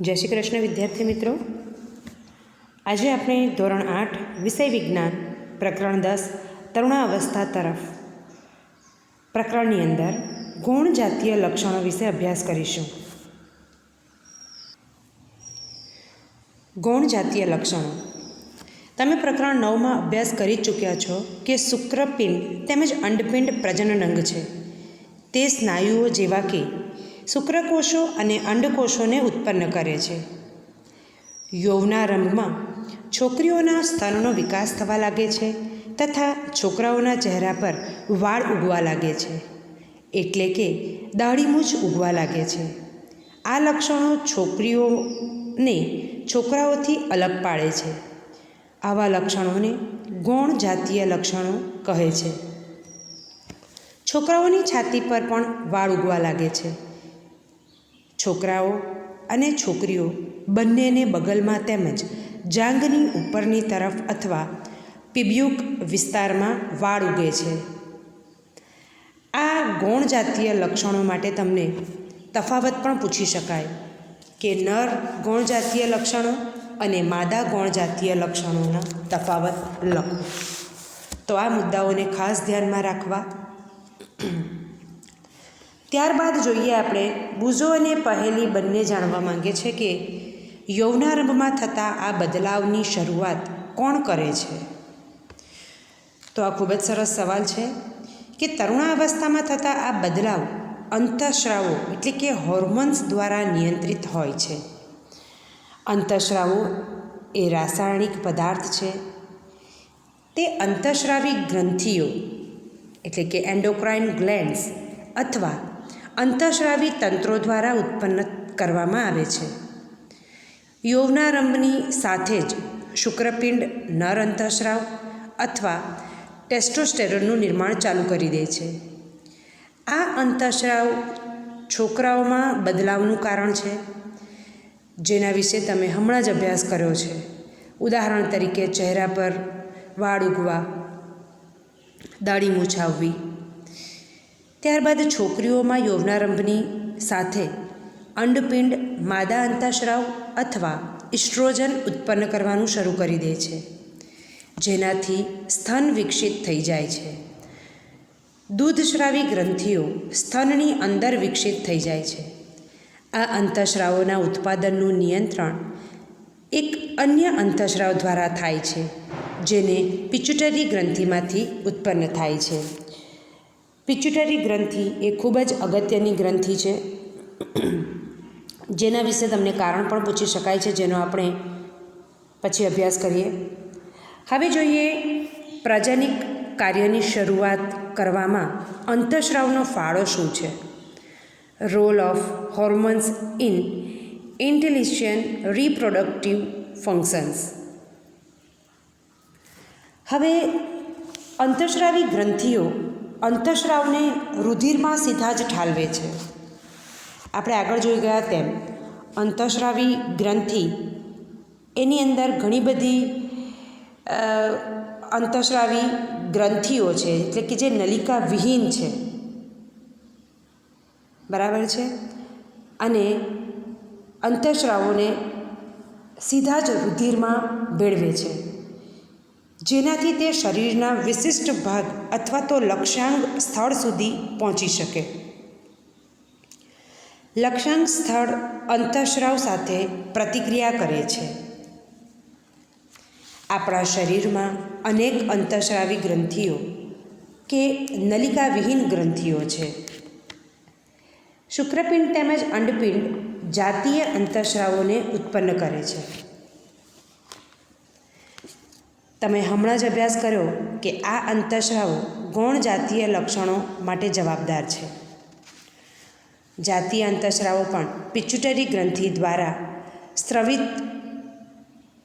જય શ્રી કૃષ્ણ, વિદ્યાર્થી મિત્રો. આજે આપણે ધોરણ આઠ, વિષય વિજ્ઞાન, પ્રકરણ દસ, તરુણાવસ્થા તરફ. પ્રકરણની અંદર ગુણ જાતીય લક્ષણો વિશે અભ્યાસ કરીશું. ગૌણ જાતીય લક્ષણો. તમે પ્રકરણ નવમાં અભ્યાસ કરી ચૂક્યા છો કે શુક્રપિંડ તેમજ અંડપિંડ પ્રજનન અંગ છે. તે સ્નાયુઓ જેવા કે શુક્રકોષો અને અંડકોષોને ઉત્પન્ન કરે છે. યૌવનારંભમાં છોકરીઓના સ્તનનો વિકાસ થવા લાગે છે તથા છોકરાઓના ચહેરા પર વાળ ઉગવા લાગે છે. એટલે કે દાઢીમૂછ ઉગવા લાગે છે. આ લક્ષણો છોકરીઓને છોકરાઓથી અલગ પાડે છે. આવા લક્ષણોને ગૌણ જાતીય લક્ષણો કહે છે. છોકરાઓની છાતી પર પણ વાળ ઉગવા લાગે છે. છોકરાઓ અને છોકરીઓ બંનેને બગલમાં તેમજ જાંઘની ઉપરની તરફ અથવા પિબ્યુક વિસ્તારમાં વાળ ઉગે છે. આ ગૌણ જાતીય લક્ષણો માટે તમને તફાવત પણ પૂછી શકાય કે નર ગૌણ જાતીય લક્ષણો અને માદા ગૌણ જાતીય લક્ષણોના તફાવત લખો. તો આ મુદ્દાઓને ખાસ ધ્યાનમાં રાખવા ત્યારબાદ જોઈએ આપણે બુઝો અને પહેલી બંને જાણવા માંગે છે કે યૌનારંભમાં થતા આ બદલાવની શરૂઆત કોણ કરે છે? તો આ ખૂબ જ સરસ સવાલ છે કે તરુણાવસ્થામાં થતા આ બદલાવ અંતઃસ્રાવો એટલે કે હોર્મોન્સ દ્વારા નિયંત્રિત હોય છે. અંતઃસ્રાવો એ રાસાયણિક પદાર્થ છે. તે અંતઃસ્રાવી ગ્રંથિઓ એટલે કે એન્ડોક્રાઇન ગ્લેન્ડ્સ અથવા અંતઃસ્રાવી તંત્રો દ્વારા ઉત્પન્ન કરવામાં આવે છે. યૌવનારંભની સાથે જ શુક્રપિંડ નર અંતઃસ્રાવ અથવા ટેસ્ટોસ્ટેરોનનું નિર્માણ ચાલુ કરી દે છે. આ અંતઃસ્રાવ છોકરાઓમાં બદલાવનું કારણ છે, જેના વિશે તમે હમણાં જ અભ્યાસ કર્યો છે. ઉદાહરણ તરીકે ચહેરા પર વાળ ઉગવા, દાઢી મૂછ આવવી ત્યારબાદ છોકરીઓમાં યૌવનારંભની સાથે અંડપિંડ માદા અંતાશ્રાવ અથવા ઇસ્ટ્રોજન ઉત્પન્ન કરવાનું શરૂ કરી દે છે, જેનાથી સ્તન વિકસિત થઈ જાય છે. દૂધશ્રાવી ગ્રંથિઓ સ્તનની અંદર વિકસિત થઈ જાય છે. આ અંતઃસ્રાવોના ઉત્પાદનનું નિયંત્રણ એક અન્ય અંતઃસ્રાવ દ્વારા થાય છે, જેને પિચ્યુટરી ગ્રંથિમાંથી ઉત્પન્ન થાય છે. પિચ્યુટરી ગ્રંથિ એ ખૂબ જ અગત્યની ગ્રંથિ છે. જેના વિશે તમને કારણ પણ પૂછી શકાય છે, જેનો આપણે પછી અભ્યાસ કરીએ. હવે જોઈએ પ્રજનિક કાર્યની શરૂઆત કરવામાં અંતઃસ્રાવનો ફાળો શું છે? રોલ ઓફ હોર્મોન્સ ઇન ઇન્ટેલિશિયન રિપ્રોડક્ટિવ ફંક્શન્સ. હવે અંતઃસ્રાવી ગ્રંથિઓ અંતઃસ્રાવને રુધિરમાં સીધા જ ઠાલવે છે. આપણે આગળ જોઈ ગયા તેમ અંતઃસ્રાવી ગ્રંથિ એની અંદર ઘણી બધી અંતઃસ્રાવી ગ્રંથિઓ છે, એટલે કે જે નલિકા વિહીન છે. બરાબર છે? અને અંતઃસ્રાવોને સીધા જ રુધિરમાં ભેળવે છે. જેનાથી તે શરીરના વિશિષ્ટ ભાગ અથવા તો લક્ષ્યાંક સ્થળ સુધી પહોંચી શકે. લક્ષ્યાંક સ્થળ અંતઃસ્રાવ સાથે પ્રતિક્રિયા કરે છે. આપણા શરીરમાં અનેક અંતઃસ્રાવી ગ્રંથિઓ કે નલિકા વિહીન ગ્રંથિઓ છે. શુક્રપિંડ તેમજ અંડપિંડ જાતીય અંતઃસ્રાવોને ઉત્પન્ન કરે છે. તમે હમણાં જ અભ્યાસ કર્યો કે આ અંતઃસ્રાવો ગૌણ જાતીય લક્ષણો માટે જવાબદાર છે. જાતીય અંતઃસ્રાવો પણ પિચ્યુટરી ગ્રંથિ દ્વારા સ્રવિત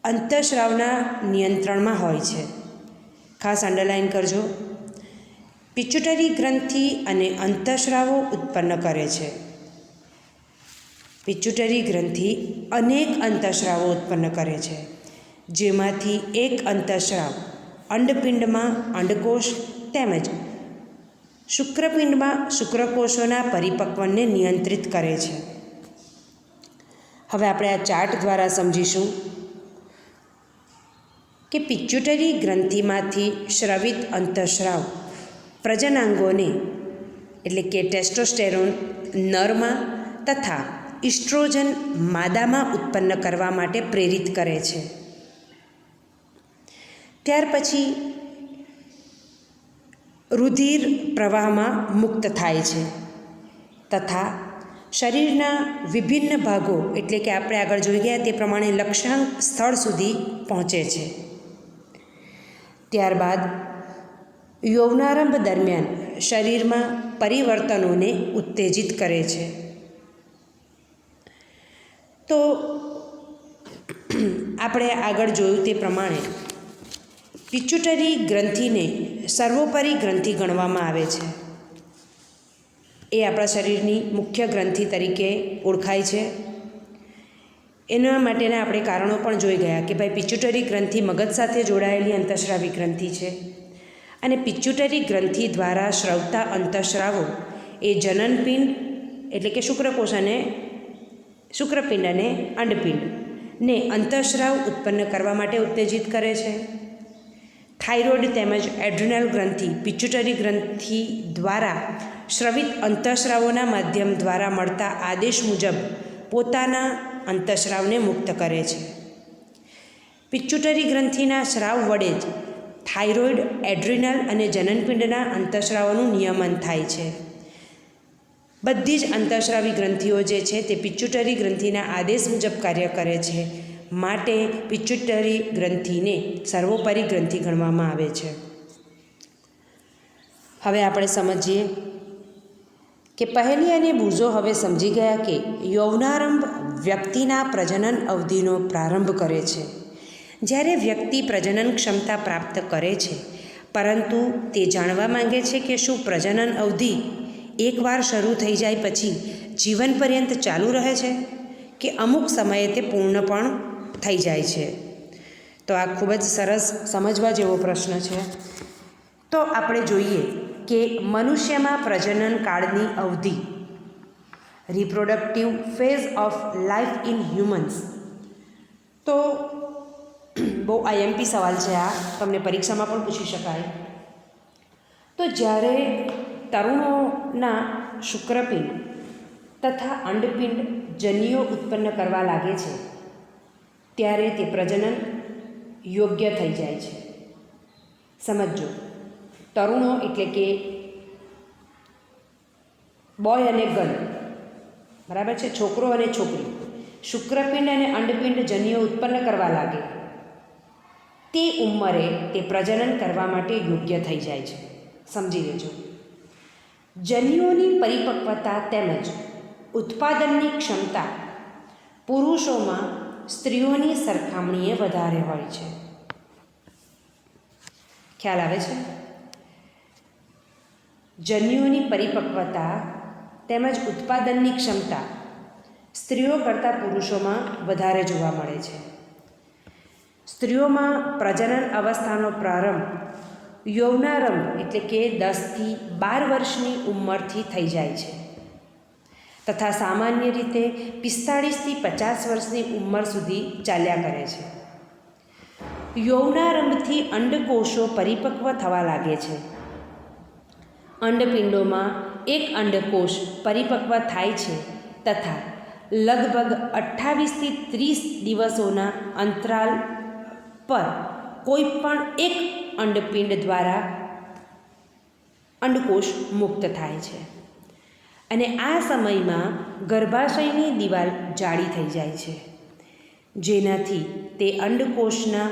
અંતઃસ્રાવના નિયંત્રણમાં હોય છે. ખાસ અંડરલાઇન કરજો. પિચ્યુટરી ગ્રંથિ અને અંતઃસ્રાવો ઉત્પન્ન કરે છે. પિચ્યુટરી ગ્રંથિ અનેક અંતઃસ્રાવો ઉત્પન્ન કરે છે. જેમાંથી એક અંતઃસ્રાવ અંડપિંડમાં અંડકોષ તેમજ શુક્રપિંડમાં શુક્રકોષોના પરિપક્વને નિયંત્રિત કરે છે. હવે આપણે આ ચાર્ટ દ્વારા સમજીશું કે પિચ્યુટરી ગ્રંથિમાંથી શ્રવિત અંતઃસ્રાવ પ્રજનાંગોને એટલે કે ટેસ્ટોસ્ટેરોન નરમાં તથા ઇસ્ટ્રોજન માદામાં ઉત્પન્ન કરવા માટે પ્રેરિત કરે છે. ત્યાર પછી રુધિર પ્રવાહમાં મુક્ત થાય છે તથા શરીરના વિભિન્ન ભાગો, એટલે કે આપણે આગળ જોઈ ગયા તે પ્રમાણે લક્ષ્યાંક સ્થળ સુધી પહોંચે છે. ત્યારબાદ યૌવનારંભ દરમિયાન શરીરમાં પરિવર્તનોને ઉત્તેજિત કરે છે. તો આપણે આગળ જોયું તે પ્રમાણે પિચ્યુટરી ગ્રંથિને સર્વોપરી ગ્રંથિ ગણવામાં આવે છે. એ આપણા શરીરની મુખ્ય ગ્રંથિ તરીકે ઓળખાય છે. એના માટેના આપણે કારણો પણ જોઈ ગયા કે ભાઈ પિચ્યુટરી ગ્રંથિ મગજ સાથે જોડાયેલી અંતઃસ્રાવી ગ્રંથિ છે. અને પિચ્યુટરી ગ્રંથિ દ્વારા સ્રવતા અંતઃસ્રાવો એ જનનપિંડ એટલે કે શુક્રકોષ અને શુક્રપિંડ અને અંડપિંડ ને અંતઃસ્રાવ ઉત્પન્ન કરવા માટે ઉત્તેજિત કરે છે. થાઇરોઇડ તેમજ એડ્રિનલ ગ્રંથિ, પિચ્યુટરી ગ્રંથિ દ્વારા સ્રવિત અંતઃસ્રાવોના માધ્યમ દ્વારા મળતા આદેશ મુજબ પોતાના અંતઃસ્રાવને મુક્ત કરે છે. પિચ્યુટરી ગ્રંથિના સ્રાવ વડે જ થાઇરોઇડ, એડ્રિનલ અને જનનપિંડના અંતઃસ્રાવોનું નિયમન થાય છે. બધી જ અંતઃસ્રાવી ગ્રંથિઓ જે છે તે પિચ્યુટરી ગ્રંથિના આદેશ મુજબ કાર્ય કરે છે. માટે પિચ્યુટરી ગ્રંથિને સર્વોપરી ગ્રંથિ ગણવામાં આવે છે. હવે આપણે સમજીએ કે પહેલી અને બુઝો હવે સમજી ગયા કે યૌનારંભ વ્યક્તિના પ્રજનન અવધિનો પ્રારંભ કરે છે. જ્યારે વ્યક્તિ પ્રજનન ક્ષમતા પ્રાપ્ત કરે છે, પરંતુ તે જાણવા માંગે છે કે શું પ્રજનન અવધિ એકવાર શરૂ થઈ જાય પછી જીવન પર્યંત ચાલુ રહે છે કે અમુક સમયે તે પૂર્ણ પણ થઈ જાય છે. તો આ ખૂબ જ સરસ સમજવા જેવો પ્રશ્ન છે. તો આપણે જોઈએ કે મનુષ્યમાં પ્રજનન કાળની અવધિ reproductive phase of life in humans તો બહુ આઈએમપી સવાલ છે આ. તમને પરીક્ષામાં પણ પૂછી શકાય. તો જ્યારે તરુણોના શુક્રપિંડ તથા અંડપિંડ જનીઓ ઉત્પન્ન કરવા લાગે છે ત્યારે તે પ્રજનન યોગ્ય થઈ જાય છે. સમજો તરુણો એટલે કે બોય અને ગર્લ બરાબર છે? છોકરો અને છોકરી. શુક્રપિંડ અને અંડપિંડ જન્યો ઉત્પન્ન કરવા લાગે. તે ઉંમરે તે પ્રજનન કરવા માટે યોગ્ય થઈ જાય છે. સમજી લેજો. જન્યુઓની પરિપક્વતા તેમજ ઉત્પાદનની ક્ષમતા પુરુષોમાં સ્ત્રીઓની સરખામણીએ વધારે હોય છે. ખ્યાલ આવે છે? જન્યુઓની પરિપક્વતા તેમજ ઉત્પાદનની ક્ષમતા સ્ત્રીઓ કરતાં પુરુષોમાં વધારે જોવા મળે છે. સ્ત્રીઓમાં પ્રજનન અવસ્થાનો પ્રારંભ યૌવનારંભ એટલે કે દસથી બાર વર્ષની ઉંમરથી થઈ જાય છે. તથા સામાન્ય રીતે પિસ્તાળીસથી પચાસ વર્ષની ઉંમર સુધી ચાલ્યા કરે છે. યૌનારંભથી અંડકોષો પરિપક્વ થવા લાગે છે. અંડપિંડોમાં એક અંડકોષ પરિપક્વ થાય છે તથા લગભગ અઠ્ઠાવીસથી ત્રીસ દિવસોના અંતરાલ પર કોઈ પણ એક અંડપિંડ દ્વારા અંડકોષ મુક્ત થાય છે. અને આ સમયમાં ગર્ભાશયની દિવાલ જાડી થઈ જાય છે. જેનાથી તે અંડકોષના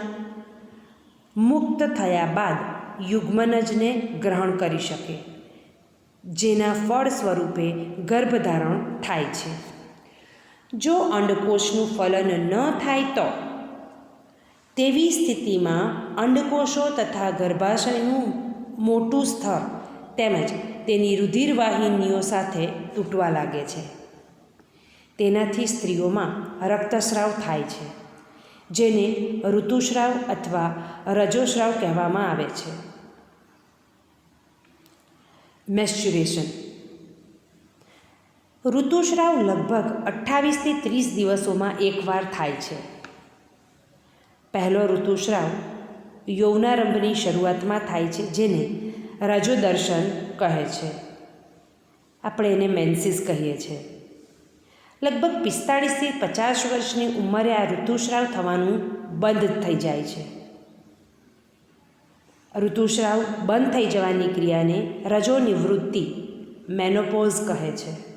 મુક્ત થયા બાદ યુગ્મનજને ગ્રહણ કરી શકે, જેના ફળ સ્વરૂપે ગર્ભધારણ થાય છે. જો અંડકોષનું ફલન ન થાય તો, તેવી સ્થિતિમાં અંડકોષો તથા ગર્ભાશયનું મોટું સ્તર તેમજ તેની રુધિરવાહિનીઓ સાથે તૂટવા લાગે છે. તેનાથી સ્ત્રીઓમાં રક્તસ્રાવ થાય છે, જેને ઋતુસ્રાવ અથવા રજોસ્રાવ કહેવામાં આવે છે. મેસ્ચ્યુરેશન. ઋતુસ્રાવ લગભગ અઠ્ઠાવીસથી ત્રીસ દિવસોમાં એકવાર થાય છે. પહેલો ઋતુસ્રાવ યૌનારંભની શરૂઆતમાં થાય છે, જેને રજોદર્શન કહે છે. આપણે એને મેન્સિસ કહીએ છીએ લગભગ પિસ્તાળીસથી પચાસ વર્ષની ઉંમરે આ ઋતુસ્રાવ થવાનું બંધ થઈ જાય છે. ઋતુસ્રાવ બંધ થઈ જવાની ક્રિયાને રજો નિવૃત્તિ મેનોપોઝ કહે છે.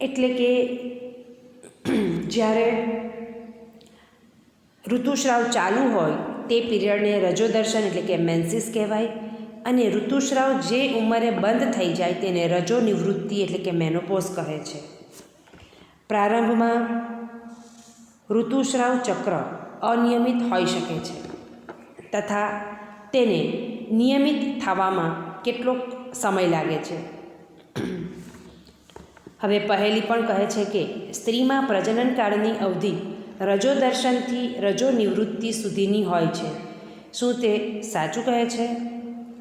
એટલે કે જ્યારે ઋતુસ્રાવ ચાલુ હોય તે પીરિયડને રજોદર્શન એટલે કે મેન્સિસ કહેવાય અને ઋતુસ્રાવ જે ઉંમરે બંધ થઈ જાય તેને રજો નિવૃત્તિ એટલે કે મેનોપોઝ કહે છે. પ્રારંભમાં ઋતુસ્રાવ ચક્ર અનિયમિત હોઈ શકે છે તથા તેને નિયમિત થવામાં કેટલોક સમય લાગે છે. હવે પહેલી પણ કહે છે કે સ્ત્રીમાં પ્રજનનકાળની અવધિ રજોદર્શનથી રજો નિવૃત્તિ સુધીની હોય છે. શું તે સાચું કહે છે?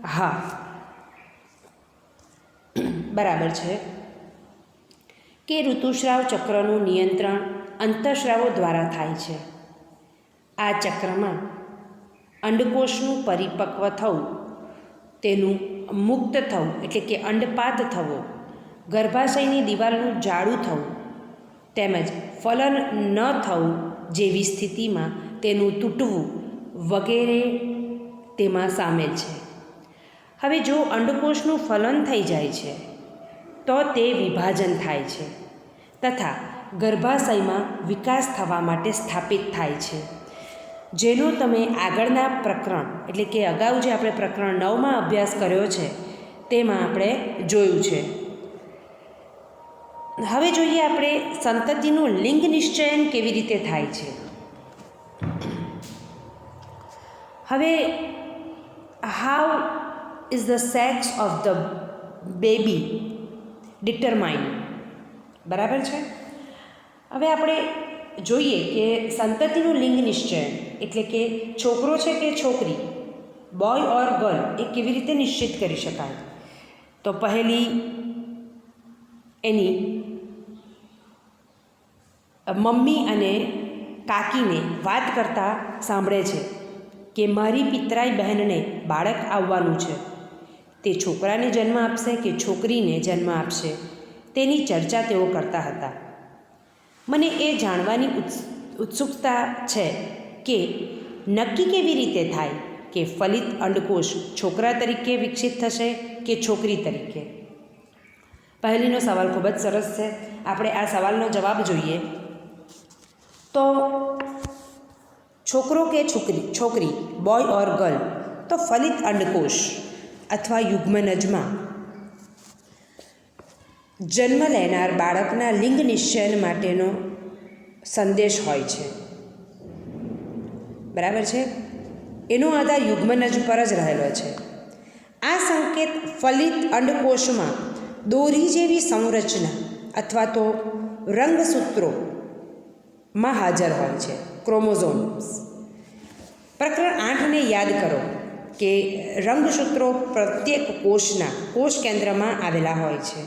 હા. બરાબર છે. કે ઋતુસ્રાવ ચક્રનું નિયંત્રણ અંતઃસ્રાવો દ્વારા થાય છે. આ ચક્રમાં અંડકોષનું પરિપક્વ થવું, તેનું મુક્ત થવું, એટલે કે અંડપાત થવો, ગર્ભાશયની દિવાલનું જાડું થવું, તેમજ ફલન ન થવું જેવી સ્થિતિમાં તેનું તૂટવું વગેરે તેમાં સામેલ છે. હવે જો અંડકોષનું ફલન થઈ જાય છે, તો તે વિભાજન થાય છે તથા ગર્ભાશયમાં વિકાસ થવા માટે સ્થાપિત થાય છે. જેનો તમે આગળના પ્રકરણ, એટલે કે અગાઉ જે આપણે પ્રકરણ નવમાં અભ્યાસ કર્યો છે, તેમાં આપણે જોયું છે. હવે જોઈએ આપણે સંતતિનું લિંગ નિશ્ચયન કેવી રીતે થાય છે. હવે how is the sex of the baby determine બરાબર છે? હવે આપણે જોઈએ કે સંતતિનું લિંગ નિશ્ચયન એટલે કે છોકરો છે કે છોકરી બોય ઓર ગર્લ એ કેવી રીતે નિશ્ચિત કરી શકાય? તો પહેલી એની મમ્મી અને કાકીને વાત કરતા સાંભળે છે કે મારી પિતરાઈ બહેનને બાળક આવવાનું છે. તે છોકરાને જન્મ આપશે કે છોકરીને જન્મ આપશે? તેની ચર્ચા તેઓ કરતા હતા. મને એ જાણવાની ઉત્સુકતા છે કે નક્કી કેવી રીતે થાય કે ફલિત અંડકોષ છોકરા તરીકે વિકસિત થશે કે છોકરી તરીકે? પહેલીનો સવાલ ખૂબ જ સરસ છે. આપણે આ સવાલનો જવાબ જોઈએ. તો છોકરો કે છોકરી છોકરી બોય ઓર ગર્લ તો ફલિત અંડકોષ અથવા યુગ્મનજમાં જન્મ લેનાર બાળકના લિંગ નિશ્ચયન માટેનો સંદેશ હોય છે. બરાબર છે? એનો આધાર યુગ્મનજ પર જ રહેલો છે. આ સંકેત ફલિત અંડકોષમાં દોરી જેવી સંરચના અથવા તો રંગસૂત્રોમાં હાજર હોય છે, ક્રોમોઝોમ્સ. પ્રકરણ આઠને યાદ કરો કે રંગસૂત્રો પ્રત્યેક કોષના કોષ કેન્દ્રમાં આવેલા હોય છે.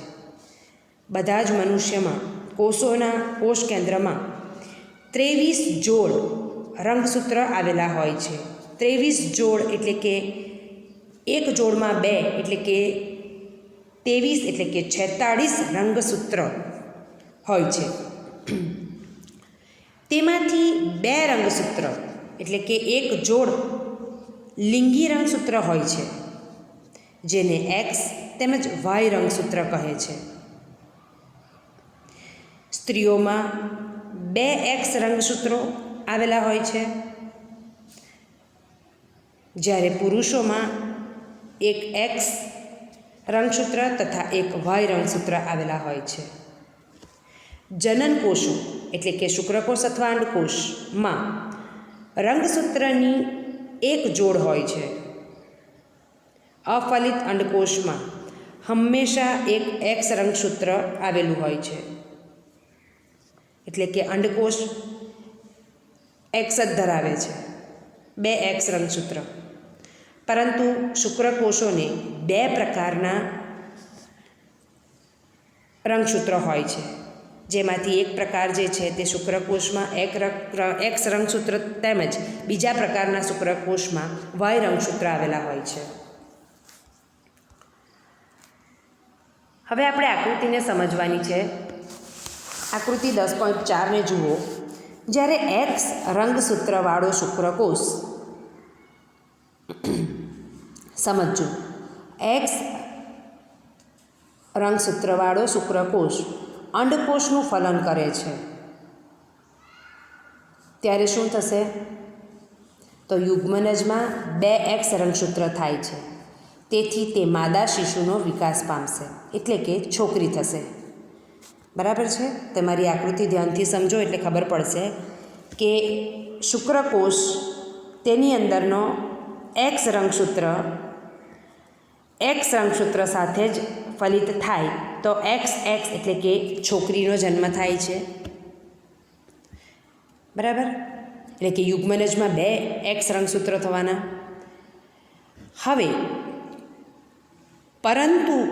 બધા જ મનુષ્યમાં કોષોના કોષ કેન્દ્રમાં ત્રેવીસ જોડ રંગસૂત્ર આવેલા હોય છે. ત્રેવીસ જોડ એટલે કે એક જોડમાં બે એટલે કે ત્રેવીસ એટલે કે છેતાળીસ રંગસૂત્ર હોય છે. તેમાંથી બે રંગસૂત્ર, એટલે કે એક જોડ, લિંગી રંગસૂત્ર હોય છે, જેને એક્સ તેમજ વાય રંગસૂત્ર કહે છે. સ્ત્રીઓમાં બે એક્સ રંગસૂત્રો આવેલા હોય છે. જ્યારે પુરુષોમાં એક એક્સ રંગસૂત્ર તથા એક વાય રંગસૂત્ર આવેલા હોય છે. જનન કોષો એટલે કે શુક્રકોષ અથવા અંડકોષમાં રંગસૂત્રની એક જોડ હોય છે. અફલિત અંડકોષમાં હંમેશા એક એક્સ રંગસૂત્ર આવેલું હોય છે. એટલે કે અંડકોષ એક્સ જ ધરાવે છે. બે એક્સ રંગસૂત્ર. પરંતુ શુક્રકોષોને બે પ્રકારના રંગસૂત્ર હોય છે. જેમાંથી એક પ્રકાર જે છે તે શુક્રકોષમાં એક એક્સ રંગસૂત્ર તેમજ બીજા પ્રકારના શુક્રકોષમાં વાય રંગસૂત્ર આવેલા હોય છે. હવે આપણે આકૃતિને સમજવાની છે. આકૃતિ દસ પોઈન્ટ ચારને જુઓ. જ્યારે એક્સ રંગસૂત્રવાળો શુક્રકોષ, સમજજો, એક્સ રંગસૂત્રવાળો શુક્રકોષ અંડકોષનું ફલન કરે છે. ત્યારે શું થશે? તો યુગ્મનજમાં બે એક્સ રંગસૂત્ર થાય છે. તેથી તે માદા શિશુનો વિકાસ પામશે. એટલે કે છોકરી થશે. બરાબર છે? તમારી આકૃતિ ધ્યાનથી સમજો એટલે ખબર પડશે કે શુક્રકોષ તેની અંદરનો એક્સ રંગસૂત્ર એક્સ રંગસૂત્ર સાથે જ ફલિત થાય. તો એક્સ એક્સ એટલે કે છોકરીનો જન્મ થાય છે. બરાબર? એટલે કે યુગ્મનજમાં બે એક્સ રંગસૂત્ર થવાના. હવે, પરંતુ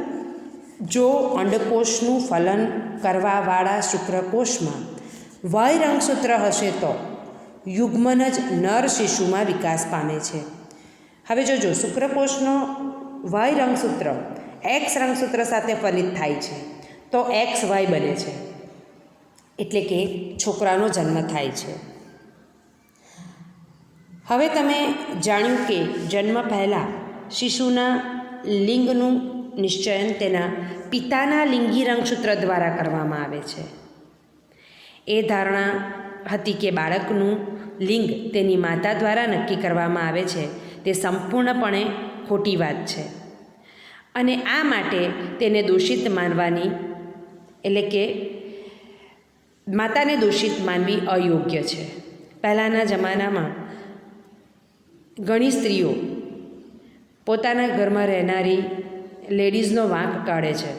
જો અંડકોષનું ફલન કરવાવાળા શુક્રકોષમાં વય રંગસૂત્ર હશે તો યુગ્મનજ નર શિશુમાં વિકાસ પામે છે. હવે જોજો, શુક્રકોષનો વાય રંગસૂત્ર એક્સ રંગસૂત્ર સાથે ફલિત થાય છે. તો એક્સ વાય બને છે. એટલે કે છોકરાનો જન્મ થાય છે. હવે તમે જાણ્યું કે જન્મ પહેલાં શિશુના લિંગનું નિશ્ચયન તેના પિતાના લિંગી રંગસૂત્ર દ્વારા કરવામાં આવે છે. એ ધારણા હતી કે બાળકનું લિંગ તેની માતા દ્વારા નક્કી કરવામાં આવે છે. તે સંપૂર્ણપણે ખોટી વાત છે. અને આ માટે તેને દોષિત માનવાની, એટલે કે માતાને દોષિત માનવી અયોગ્ય છે. પહેલાંના જમાનામાં ઘણી સ્ત્રીઓ પોતાના ઘરમાં રહેનારી લેડીઝનો વાંક કાઢે છે.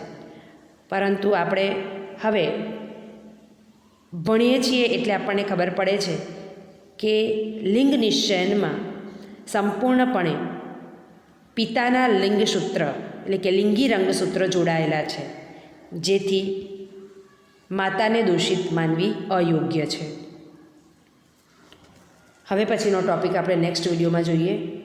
પરંતુ આપણે હવે ભણીએ છીએ એટલે આપણને ખબર પડે છે કે લિંગ નિશ્ચયનમાં સંપૂર્ણપણે પિતાના લિંગસૂત્ર એટલે કે લિંગી રંગસૂત્ર જોડાયેલા છે, જેથી માતાને દોષિત માનવી અયોગ્ય છે. હવે પછીનો ટૉપિક આપણે નેક્સ્ટ વિડીયોમાં જોઈએ.